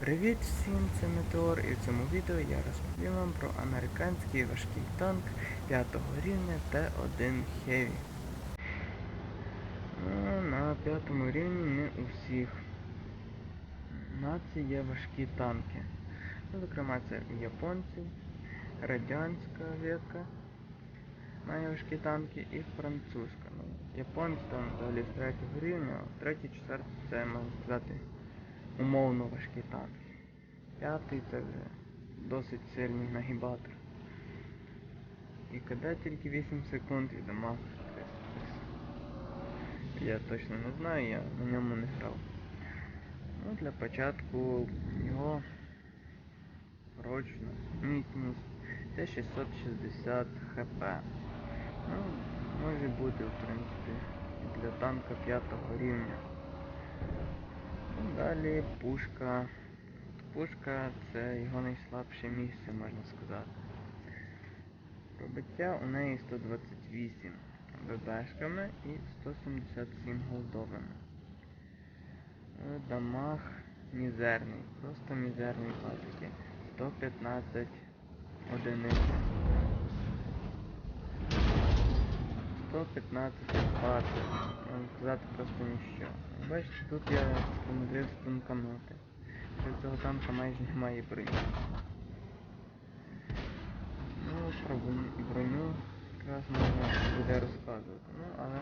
Привіт всім, це Метеор і в цьому відео я розповім вам про американський важкий танк 5 рівня Т1 Heavy. Ну, на п'ятому рівні не у всіх націй є важкі танки. Зокрема, це у японців, радянська ветка має важкі танки і французька. Ну, японці там взагалі з третього рівня, а третій, четвертий це можна сказати умовно важкі танки. П'ятий це вже досить сильний нагібатор. І КД тільки 8 секунд і дамаг 300 Я точно не знаю, я на ньому не грав. Ну, для початку його прочно, міцність це 660 хп. Ну, може бути в принципі для танка 5 рівня. Ну, Далі пушка. Пушка це його найслабше місце, можна сказати. Пробиття у неї 128 ББшками і 177 голдовими. Дамаг мізерний, просто мізерний патики. 115 одиниць. 115 20. Можна сказати просто ніщо. Бачите, тут я помудрився тонканути. Що цього танка майже немає броні. Ну, про броню- якраз можна буде розказувати. Ну, але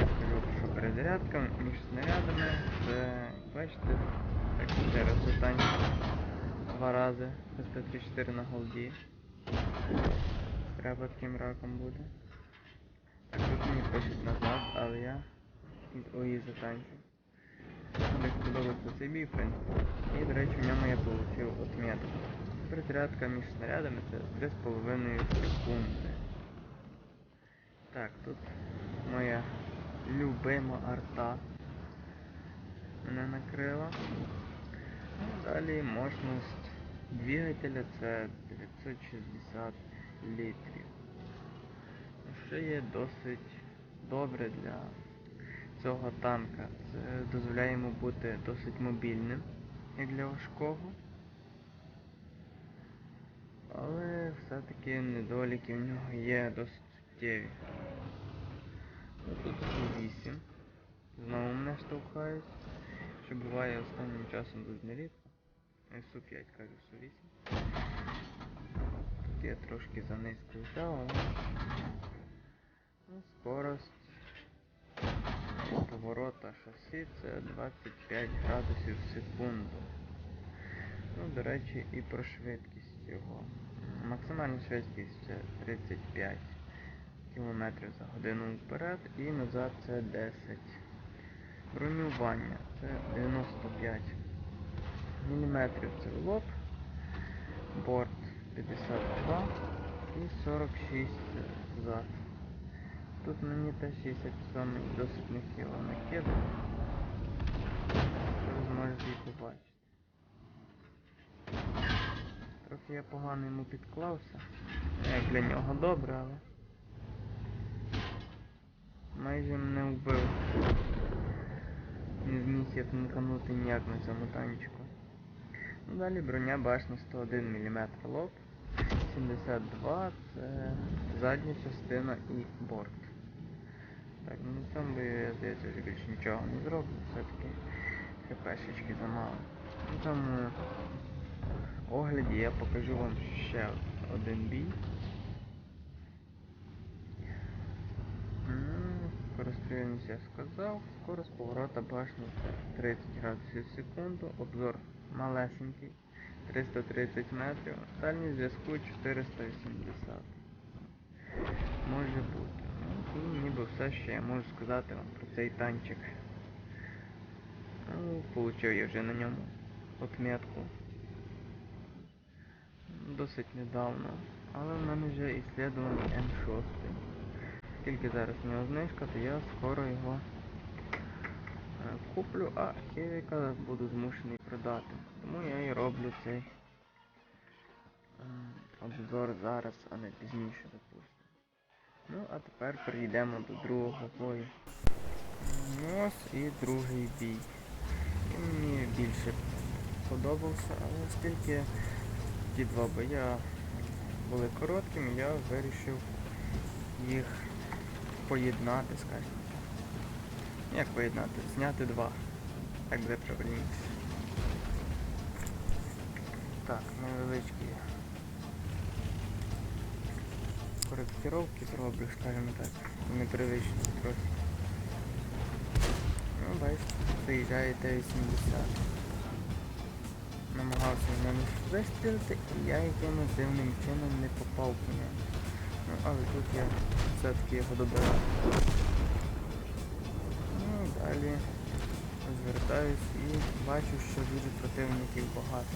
я скажу, що перезарядка між снарядами це, бачите, так ще раз останні два рази СП-34 на голді. Треба таким раком буде. Пишуть назад, але я від ОІ заканчую. Мені сподобався цей бій, в принципі. І, до речі, в ньому я отримав отметку. Перезарядка між снарядами це 3,5 секунди. Так, тут моя любима арта мене накрила. Ну, далі мощність двигателя це 960 літрів. Що є досить добре для цього танка. Це дозволяє йому бути досить мобільним, як для важкого. Але все-таки недоліки в нього є досить суттєві. Ну, Тут Су-8. Знову мене штовхають. Що буває останнім часом дуже нерідко. Е, Су-5 кажу, Су-8. Тут я трошки за низько взяв, але скорость поворота шасі це 25 градусів в секунду. Ну, до речі, і про швидкість його. Максимальна швидкість це 35 км за годину вперед і назад це 10. Бронювання це 95 мм це лоб, борт 52 і 46 зад. Тут мені теж 67 досить нехило накидав. Ви зможете і побачити. Трохи я погано йому підклався. Як для нього добре, але майже мене вбив. Не зміг я тонканути ніяк на цьому танчику. Ну, далі броня башні 101 мм лоб, 72 це задня частина і борт. Так, ну цьому би здається вже більше нічого не зроблю, все-таки хпшечки замало. На цьому огляді я покажу вам ще один бій. М, Скорострільність я сказав, скорость поворота башні це 30 градусів в секунду, обзор малесенький, 330 метрів, дальність зв'язку 480. Може бути. Ну, все, що я можу сказати вам про цей танчик. Ну, получив я вже на ньому отметку. Досить недавно. Але в мене вже іслідуваний М6. Оскільки зараз в нього знижка, то я скоро його е, куплю, а Хевіка буду змушений продати. Тому я і роблю цей ем, обзор зараз, а не пізніше, допустимо. Ну, а тепер перейдемо до другого бою. Ну ось і другий бій. Він мені більше сподобався, але оскільки ті два боя були короткими, я вирішив їх поєднати, скажімо. Як поєднати? Зняти два. Так буде правильніше. Так, невеличкі коректировки зроблю, скажімо так. Непривично трохи. Ну, бачите, приїжджає Т-80. Намагався в мене вистрілити і я якимось дивним чином не попав по ньому. Ну, але тут я все-таки його добирав. Ну, далі розвертаюсь і бачу, що дуже противників багато.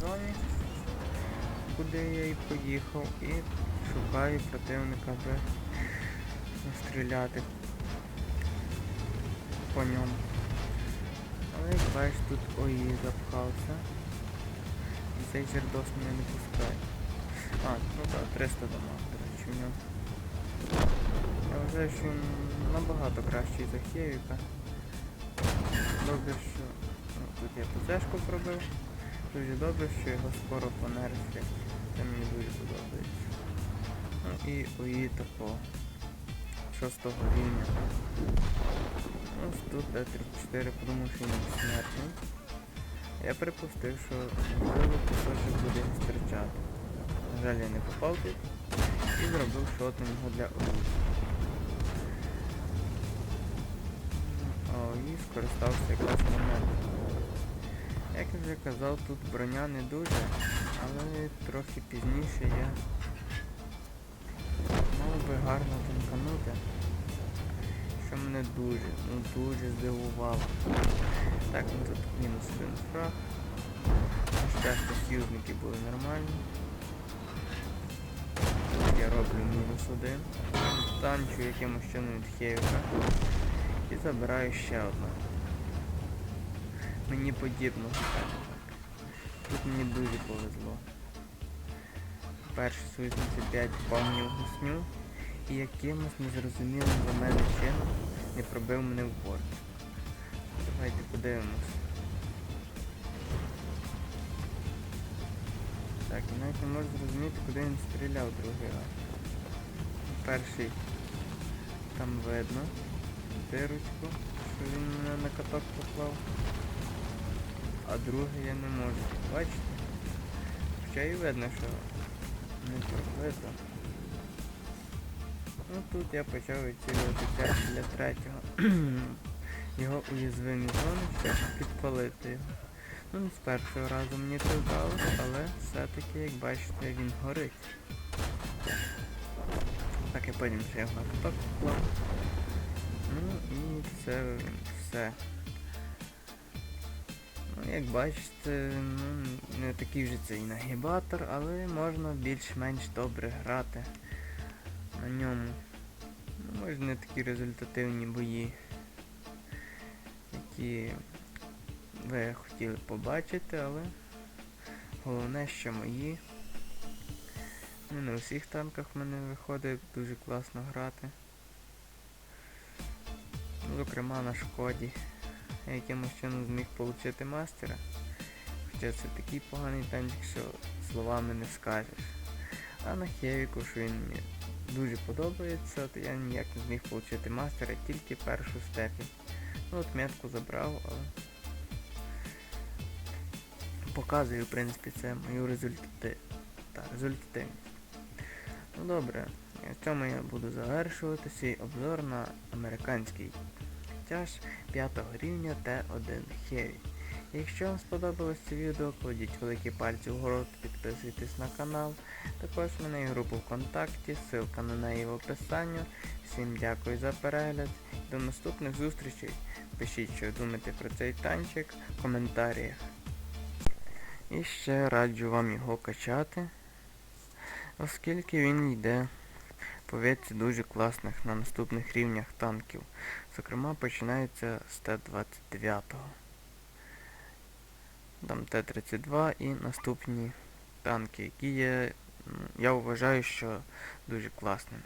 Зоні, куди я і поїхав, і шукаю противника вже стріляти по ньому. Але як бачиш, тут ОІ запхався. І цей жердос мене не пускає. А, ну так, 300 дамаг, до речі, в нього. Я вважаю, що набагато кращий за Хевіка. Добре, що ну, тут я ПЦшку пробив. Дуже добре, що його скоро понерфлять. Це мені дуже подобається. Ну і ОІ такого. Шостого рівня. Ось тут Д-34 подумав, що він безсмертний. Я припустив, що можливо кусочок буде стрічати. На жаль, я не попав тут і зробив шот на нього для ОІ. А ОІ скористався якраз моментом. Як я вже казав, тут броня не дуже, але трохи пізніше я мав би гарно танканути що мене дуже, ну дуже здивувало. Так, ну тут мінус один фраг. Щастя, союзники були нормальні. Тут я роблю мінус один. Танчу якимось чином від Хевіка. І забираю ще одну. Мені подібно. Тут мені дуже повезло. Перший союзниці 5 попав гусню і якимось незрозумілим за мене чином не пробив мене в борт. Давайте подивимось. Так, я навіть не можу зрозуміти, куди він стріляв другий раз. Перший там видно дирочку, що він мене на каток поклав. А другий я не можу. Бачите? Хоча і видно, що не пробито. Ну тут я почав відцілювати теж для третього. Його уязвимі зони, щоб підпалити його. Ну з першого разу мені це вдалося, але все-таки, як бачите, він горить. Так я потім ще його так. Ну і це все. Ну, як бачите, ну, не такий вже цей нагібатор, але можна більш-менш добре грати на ньому. Ну, може не такі результативні бої, які ви хотіли побачити, але головне, що мої. Не на усіх танках в мене виходить дуже класно грати. Ну, Зокрема на шкоді. Я якимось чином зміг отримати мастера. Хоча це такий поганий танчик, що словами не скажеш. А на Хевіку, що він мені дуже подобається, то я ніяк не зміг отримати мастера, тільки першу степінь. Ну от метку забрав, але показую, в принципі, це мою результати... та, результативність. Ну добре, в цьому я буду завершувати свій обзор на американський тяж 5 рівня Т1 Heavy. Якщо вам сподобалось це відео, кладіть великі пальці вгору, підписуйтесь на канал. Також в мене є група ВКонтакті, ссылка на неї в описанні. Всім дякую за перегляд. До наступних зустрічей. Пишіть, що думаєте про цей танчик в коментарях. І ще раджу вам його качати, оскільки він йде по дуже класних на наступних рівнях танків. Зокрема, починається з Т-29. Там Т-32 і наступні танки, які є, я вважаю, що дуже класними.